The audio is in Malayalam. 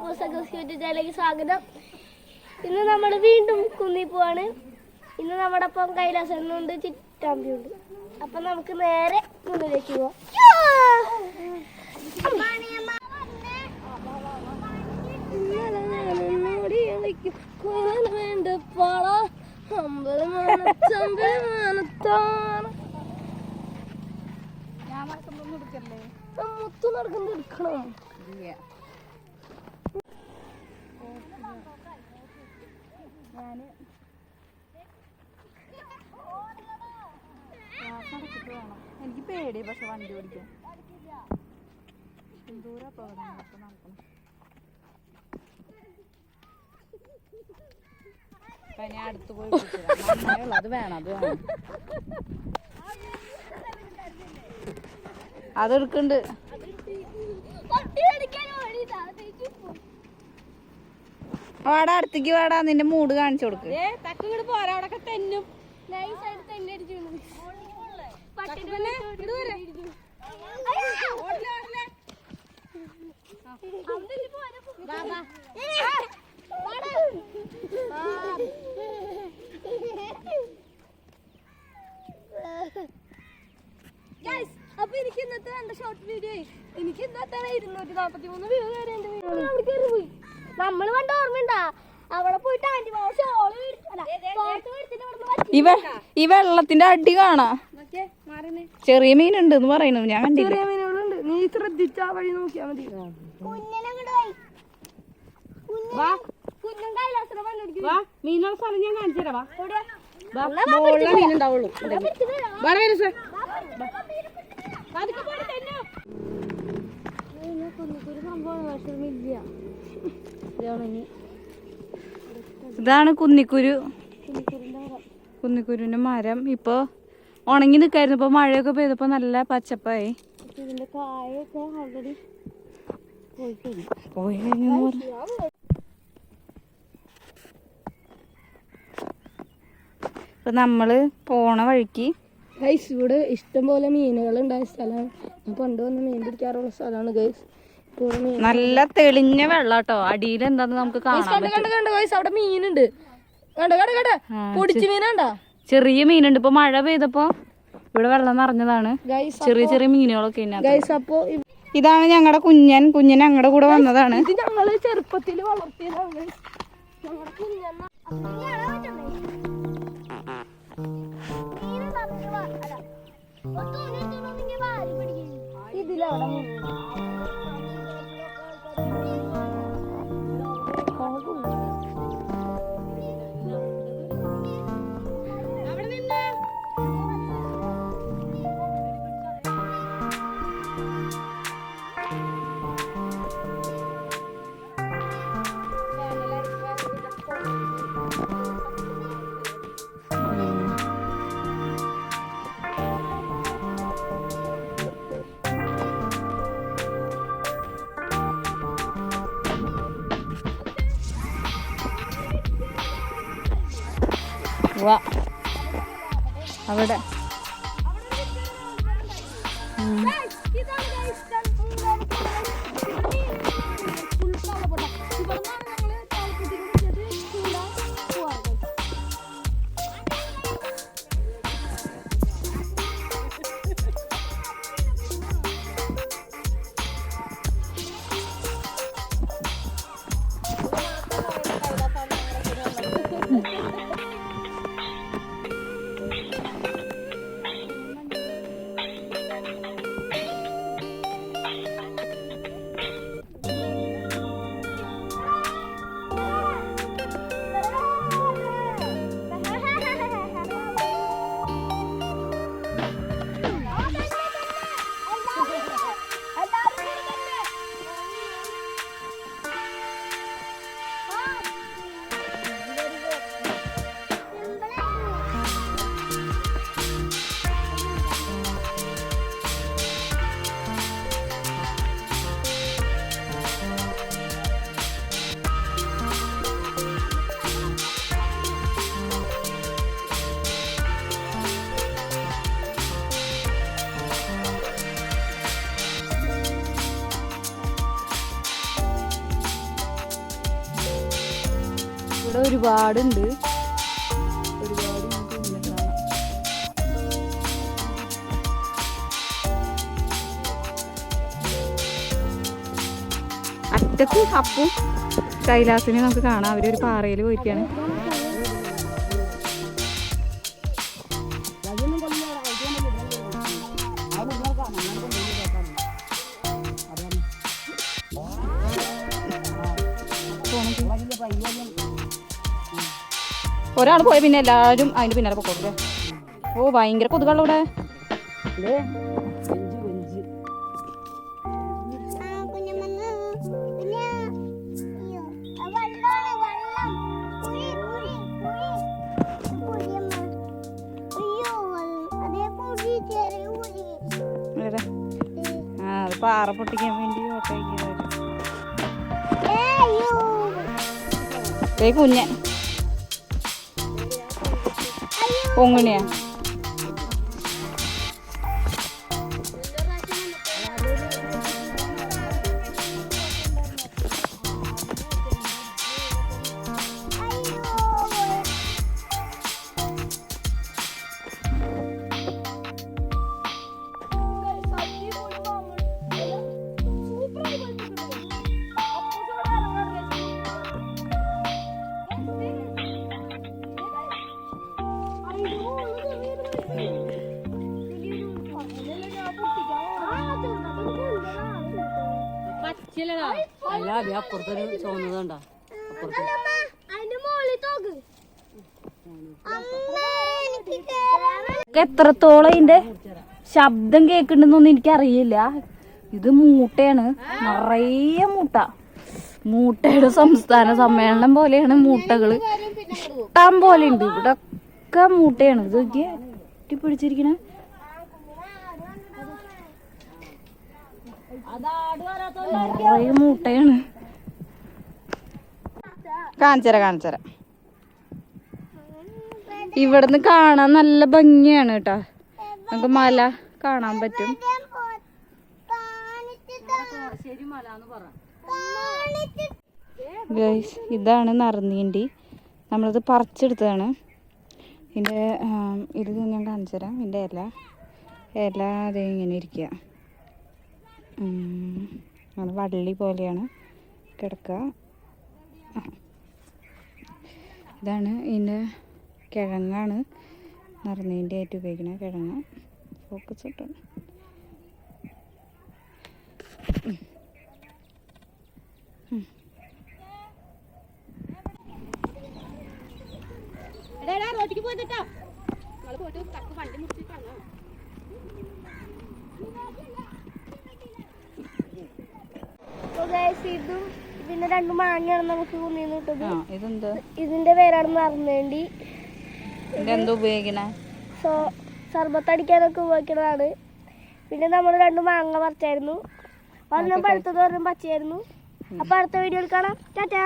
യൂട്യൂബിലേക്ക് സ്വാഗതം. ഇന്ന് നമ്മൾ വീണ്ടും കുന്നി പോവാണ്. ഇന്ന് നമ്മുടെ ഒപ്പം കൈലാസനുണ്ട് ചിറ്റാമ്പിയുണ്ട്. അപ്പൊ നമുക്ക് നേരെ മുന്നിലേക്ക് പോവാം. മുത്തു നടക്കുന്നത് എടുക്കണം. പേടി പക്ഷെ വണ്ടി ഓടിക്കാൻ. അപകടങ്ങളൊക്കെ നടക്കണം. അപ്പൊ ഞാൻ അടുത്ത് പോയി അത് വേണം അത് വേണം. അതെടുക്കണ്ട്. വാടാ അടുത്തേക്ക് വാടാ നിന്റെ മൂഡ് കാണിച്ചു കൊടുക്ക്. പോരാ അവിടെ തെന്നും. അപ്പൊ എനിക്ക് ഇന്നത്തെ എന്റെ ഷോർട്ട് വീഡിയോ എനിക്ക് ഇന്നത്തെ ഇരുന്നൂറ്റി നാപ്പത്തി മൂന്ന് വ്യൂ കയറി എന്റെ വീഡിയോ പോയി നമ്മൾ കണ്ട ഓർമ്മയുണ്ടാ അവിടെ പോയിട്ട് ആന്റി അല്ല. ഈ വെള്ളത്തിന്റെ അടി കാണാ. ചെറിയ മീനുണ്ട് എന്ന് പറയുന്നു. ഞാൻ കണ്ടില്ല. ചെറിയ മീനുകളുണ്ട്. നീ ശ്രദ്ധിച്ചാ വഴി നോക്കിയാ മതി. ഞാൻ കാണിച്ചു തരാം. വാ. മീനുണ്ടാവുള്ളൂ ഇതാണ് കുന്നിക്കുരു. കുന്നിക്കുരുവിന്റെ മരം. ഇപ്പൊ ഉണങ്ങി നിക്കായിരുന്നു. ഇപ്പൊ മഴയൊക്കെ പെയ്തപ്പോ നല്ല പച്ചപ്പായി. ഇതിന്റെ കായൊക്കെ ഓൾറെഡി പോയി കഴിഞ്ഞു ഇപ്പൊ നമ്മൾ പോണ വഴിക്ക് ഗൈസ് ഇവിടെ ഇഷ്ടംപോലെ മീനുകൾ ഉണ്ടായ സ്ഥലമാണ് ഞാൻ പണ്ട് വന്ന് മീൻ പിടിക്കാറുള്ള സ്ഥലമാണ് ഗൈസ് നല്ല തെളിഞ്ഞ വെള്ളാട്ടോ. അടിയിൽ എന്താന്ന് നമുക്ക് കാണാൻ കണ്ട് പറ്റും. കണ്ട് കണ്ട് ഗൈസ് അവിടെ മീനുണ്ട്. കണ്ട കണ്ട കണ്ട. പൊടിച്ചു പൊടിച്ച മീനാണ്ടാ ചെറിയ മീനുണ്ട്. ഇപ്പൊ മഴ പെയ്തപ്പോ ഇവിടെ വെള്ളം നിറഞ്ഞതാണ്. ചെറിയ ചെറിയ മീനുകളൊക്കെ അപ്പോ ഇതാണ് ഞങ്ങളുടെ കുഞ്ഞൻ. കുഞ്ഞൻ ഞങ്ങളുടെ കൂടെ വന്നതാണ്. ഇത് ഞങ്ങൾ ചെറുപ്പത്തിൽ വളർത്തിയതാണ്. ഇതിലവിടെ വാ അവിടെ. ഒരുപാടുണ്ട്. ഒരുപാട് നമുക്ക് കാണാം അറ്റത്ത് അപ്പും കൈലാസിനെ നമുക്ക് കാണാം. അവരൊരു പാറയിൽ പോയിരിക്കാണ് ഒരാൾ പോയ പിന്നെ എല്ലാവരും അതിന്റെ പിന്നാലെ പൊക്കോളൂ ഓ ഭയങ്കര കൊതുകള ഇവിടെ പാറ പൊട്ടിക്കാൻ വേണ്ടി ഓട്ടോ ഏ കുഞ്ഞൻ അല്ല അപ്പുറത്തൊരു അപ്പുറത്ത്. എത്രത്തോളം ഇതിന്റെ ശബ്ദം കേൾക്കുന്നുണ്ടെന്നൊന്നും എനിക്കറിയില്ല. ഇത് മൂട്ടയാണ്. നിറയെ മൂട്ട. മൂട്ടയുടെ സംസ്ഥാന സമ്മേളനം പോലെയാണ് മൂട്ടകൾ. ഇഷ്ടം പോലെ ഉണ്ട്. ഇവിടെ ഒക്കെ മൂട്ടയാണ്. ഇത് പിടിച്ചിരിക്കണേ പിടിച്ചിരിക്കണ നിറയെ മൂട്ടയാണ്. കാണിച്ചര കാണിച്ചര. ഇവിടുന്ന് കാണാൻ നല്ല ഭംഗിയാണ് കേട്ടോ. നമുക്ക് മല കാണാൻ പറ്റും. ഇതാണ് നറുന്നീണ്ടി നമ്മളത് പറിച്ചെടുത്തതാണ്. ഇതിന്റെ ഇത് ഞാൻ കാണിച്ചു തരാം ഇതിന്റെ ഇല. ഇല അതേ ഇങ്ങനെ ഇരിക്കുക. അത് വള്ളി പോലെയാണ് കിടക്കുക. ഇതാണ് ഇതിന്റെ കിഴങ്ങാണ് നിറഞ്ഞതിന്റെ ആയിട്ട് ഉപയോഗിക്കുന്ന കിഴങ്ങ്. ഫോക്കസ് ഇട്ടു. ഇതും ഇതിന്റെ രണ്ട് മാങ്ങയാണ് നമുക്ക് കുന്നിന്ന് കിട്ടത് ഇതെന്താ? ഇതിന്റെ പേരാണ് മറന്നേണ്ടി. ഇതെന്താ ഉപയോഗിക്കണേ? സോ സർബത്ത് അടിക്കാനൊക്കെ ഉപയോഗിക്കുന്നതാണ് പിന്നെ നമ്മൾ രണ്ട് മാങ്ങ പറിച്ചായിരുന്നു. ഒരെണ്ണം പഴുത്തത് ഒരെണ്ണം പച്ചയായിരുന്നു. അപ്പൊ അടുത്ത വീഡിയോയിൽ കാണാം. ടാറ്റാ.